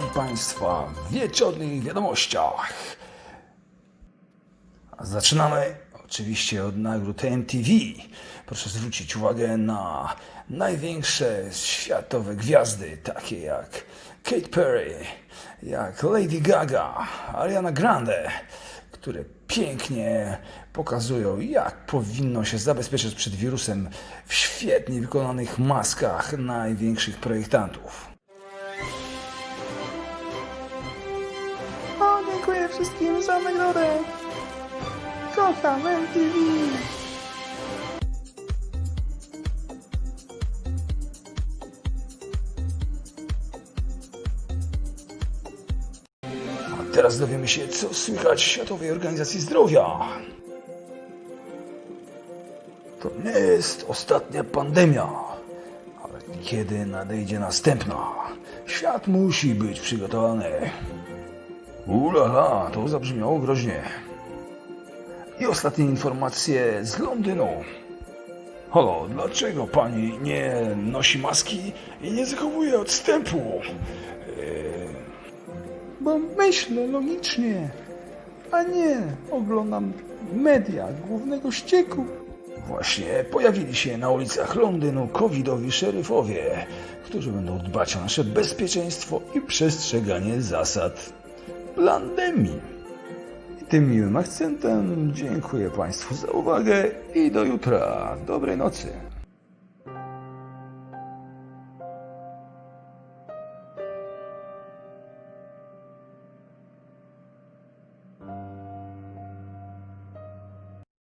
Państwa w wieczornych wiadomościach. Zaczynamy oczywiście od nagród MTV. Proszę zwrócić uwagę na największe światowe gwiazdy, takie jak Kate Perry, jak Lady Gaga, Ariana Grande, które pięknie pokazują, jak powinno się zabezpieczać przed wirusem w świetnie wykonanych maskach największych projektantów. Wszystkim za nagrodę. Kocham MTV. A teraz dowiemy się, co słychać w Światowej Organizacji Zdrowia. To nie jest ostatnia pandemia, ale kiedy nadejdzie następna, świat musi być przygotowany. Ulala, to zabrzmiało groźnie. I ostatnie informacje z Londynu. Halo, dlaczego pani nie nosi maski i nie zachowuje odstępu? Bo myślę logicznie, a nie oglądam media głównego ścieku. Właśnie pojawili się na ulicach Londynu covidowi szeryfowie, którzy będą dbać o nasze bezpieczeństwo i przestrzeganie zasad pandemii. I tym miłym akcentem dziękuję Państwu za uwagę i do jutra. Dobrej nocy.